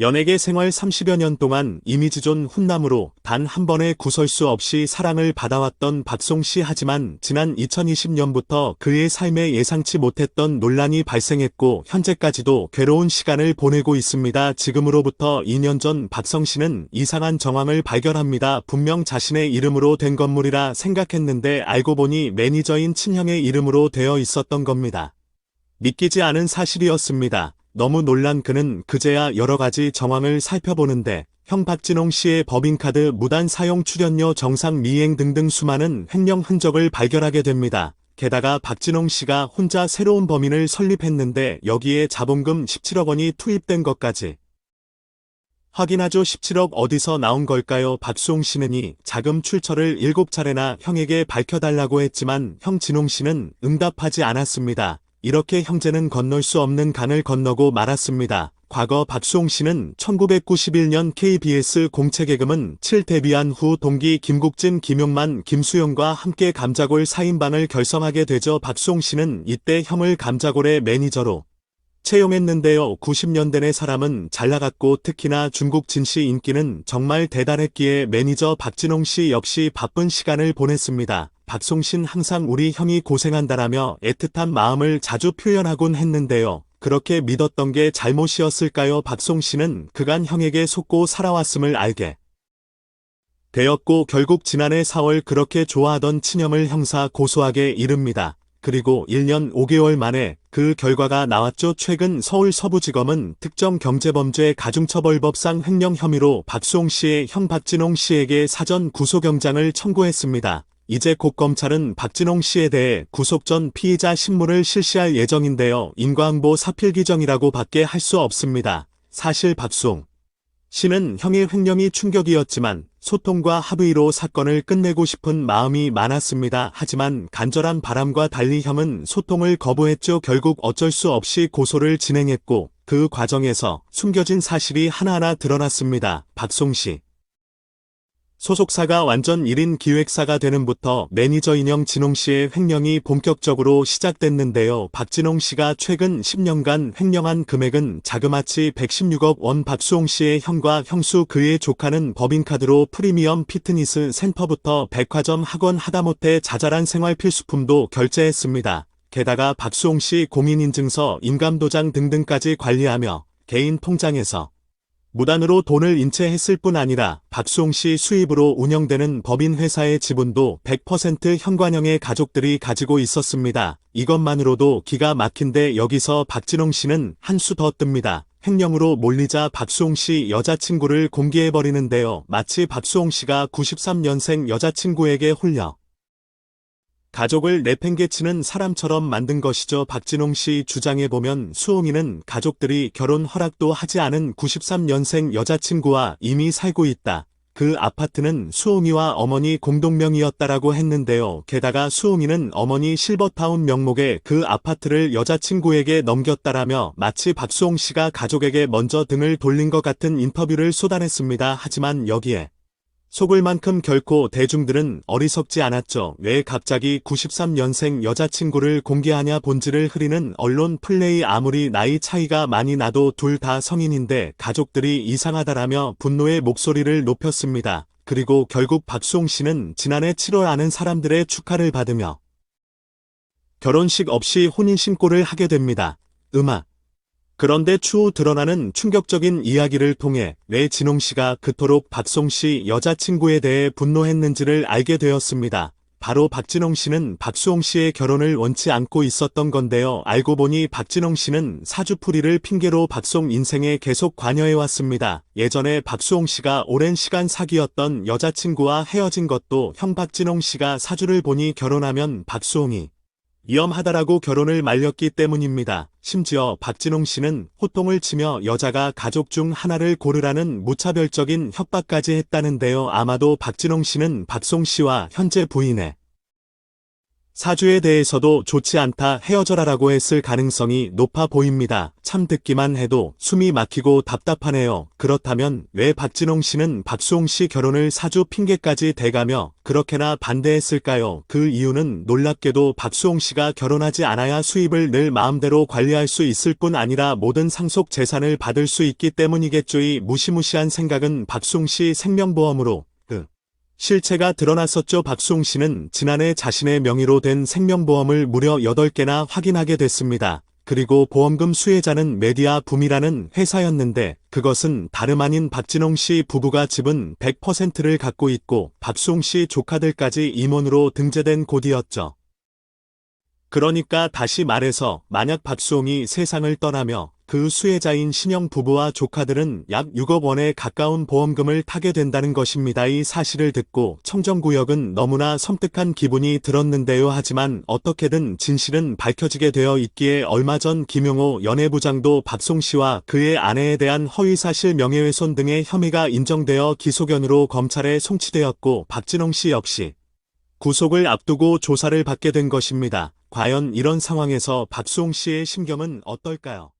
연예계 생활 30여 년 동안 이미지존 훈남으로 단 한 번의 구설수 없이 사랑을 받아왔던 박송 씨 하지만 지난 2020년부터 그의 삶에 예상치 못했던 논란이 발생했고 현재까지도 괴로운 시간을 보내고 있습니다. 지금으로부터 2년 전 박성 씨는 이상한 정황을 발견합니다. 분명 자신의 이름으로 된 건물이라 생각했는데 알고 보니 매니저인 친형의 이름으로 되어 있었던 겁니다. 믿기지 않은 사실이었습니다. 너무 놀란 그는 그제야 여러 가지 정황을 살펴보는데 형 박진홍 씨의 법인카드 무단 사용 출연료 정상 미행 등등 수많은 횡령 흔적을 발견하게 됩니다. 게다가 박진홍 씨가 혼자 새로운 범인을 설립했는데 여기에 자본금 17억 원이 투입된 것까지. 확인하죠 17억 어디서 나온 걸까요? 박수홍 씨는 이 자금 출처를 7차례나 형에게 밝혀달라고 했지만 형 진홍 씨는 응답하지 않았습니다. 이렇게 형제는 건널 수 없는 강을 건너고 말았습니다. 과거 박수홍 씨는 1991년 KBS 공채개그문 7 데뷔한 후 동기 김국진, 김용만, 김수영과 함께 감자골 4인방을 결성하게 되죠. 박수홍 씨는 이때 형을 감자골의 매니저로 채용했는데요. 90년대 내 사람은 잘 나갔고 특히나 중국 진씨 인기는 정말 대단했기에 매니저 박진홍 씨 역시 바쁜 시간을 보냈습니다. 박송신 항상 우리 형이 고생한다라며 애틋한 마음을 자주 표현하곤 했는데요. 그렇게 믿었던 게 잘못이었을까요? 박송 씨는 그간 형에게 속고 살아왔음을 알게 되었고 결국 지난해 4월 그렇게 좋아하던 친형을 형사 고소하게 이릅니다. 그리고 1년 5개월 만에 그 결과가 나왔죠. 최근 서울 서부지검은 특정 경제범죄 가중처벌법상 횡령 혐의로 박수홍 씨의 형 박진홍 씨에게 사전 구속영장을 청구했습니다. 이제 곧 검찰은 박진홍 씨에 대해 구속 전 피의자 신문을 실시할 예정인데요. 인과응보 사필 규정이라고 밖에 할 수 없습니다. 사실 박수홍 씨는 형의 횡령이 충격이었지만 소통과 합의로 사건을 끝내고 싶은 마음이 많았습니다. 하지만 간절한 바람과 달리 형은 소통을 거부했죠. 결국 어쩔 수 없이 고소를 진행했고 그 과정에서 숨겨진 사실이 하나하나 드러났습니다. 박송 씨. 소속사가 완전 1인 기획사가 되는부터 매니저 인형 진홍 씨의 횡령이 본격적으로 시작됐는데요. 박진홍 씨가 최근 10년간 횡령한 금액은 자그마치 116억 원 박수홍 씨의 형과 형수 그의 조카는 법인카드로 프리미엄 피트니스 센터부터 백화점 학원 하다못해 자잘한 생활 필수품도 결제했습니다. 게다가 박수홍 씨 공인인증서, 인감도장 등등까지 관리하며 개인 통장에서 무단으로 돈을 인체했을 뿐 아니라 박수홍 씨 수입으로 운영되는 법인 회사의 지분도 100% 현관형의 가족들이 가지고 있었습니다. 이것만으로도 기가 막힌데 여기서 박진홍 씨는 한 수 더 뜹니다. 횡령으로 몰리자 박수홍 씨 여자친구를 공개해버리는데요. 마치 박수홍 씨가 93년생 여자친구에게 홀려 가족을 내팽개치는 사람처럼 만든 것이죠. 박진홍 씨 주장에 보면 수홍이는 가족들이 결혼 허락도 하지 않은 93년생 여자친구와 이미 살고 있다. 그 아파트는 수홍이와 어머니 공동명이었다라고 했는데요. 게다가 수홍이는 어머니 실버타운 명목의 그 아파트를 여자친구에게 넘겼다라며 마치 박수홍 씨가 가족에게 먼저 등을 돌린 것 같은 인터뷰를 쏟아냈습니다. 하지만 여기에 속을 만큼 결코 대중들은 어리석지 않았죠. 왜 갑자기 93년생 여자친구를 공개하냐 본질을 흐리는 언론 플레이 아무리 나이 차이가 많이 나도 둘 다 성인인데 가족들이 이상하다라며 분노의 목소리를 높였습니다. 그리고 결국 박수홍 씨는 지난해 7월 아는 사람들의 축하를 받으며 결혼식 없이 혼인신고를 하게 됩니다. 음악 그런데 추후 드러나는 충격적인 이야기를 통해 왜 진홍 씨가 그토록 박송 씨 여자친구에 대해 분노했는지를 알게 되었습니다. 바로 박진홍 씨는 박수홍 씨의 결혼을 원치 않고 있었던 건데요. 알고 보니 박진홍 씨는 사주풀이를 핑계로 박송 인생에 계속 관여해왔습니다. 예전에 박수홍 씨가 오랜 시간 사귀었던 여자친구와 헤어진 것도 형 박진홍 씨가 사주를 보니 결혼하면 박수홍이 위험하다라고 결혼을 말렸기 때문입니다. 심지어 박진홍 씨는 호통을 치며 여자가 가족 중 하나를 고르라는 무차별적인 협박까지 했다는데요. 아마도 박진홍 씨는 박송 씨와 현재 부인의 사주에 대해서도 좋지 않다 헤어져라라고 했을 가능성이 높아 보입니다. 참 듣기만 해도 숨이 막히고 답답하네요. 그렇다면 왜 박진홍 씨는 박수홍 씨 결혼을 사주 핑계까지 대가며 그렇게나 반대했을까요? 그 이유는 놀랍게도 박수홍 씨가 결혼하지 않아야 수입을 늘 마음대로 관리할 수 있을 뿐 아니라 모든 상속 재산을 받을 수 있기 때문이겠죠. 이 무시무시한 생각은 박수홍 씨 생명보험으로 그 실체가 드러났었죠. 박수홍 씨는 지난해 자신의 명의로 된 생명보험을 무려 8개나 확인하게 됐습니다. 그리고 보험금 수혜자는 메디아 붐이라는 회사였는데 그것은 다름 아닌 박진홍 씨 부부가 지분 100%를 갖고 있고 박수홍 씨 조카들까지 임원으로 등재된 곳이었죠. 그러니까 다시 말해서 만약 박수홍이 세상을 떠나며 그 수혜자인 신영 부부와 조카들은 약 6억 원에 가까운 보험금을 타게 된다는 것입니다. 이 사실을 듣고 청정구역은 너무나 섬뜩한 기분이 들었는데요. 하지만 어떻게든 진실은 밝혀지게 되어 있기에 얼마 전 김용호 연예부장도 박송 씨와 그의 아내에 대한 허위사실 명예훼손 등의 혐의가 인정되어 기소견으로 검찰에 송치되었고 박진홍 씨 역시 구속을 앞두고 조사를 받게 된 것입니다. 과연 이런 상황에서 박수홍 씨의 심경은 어떨까요?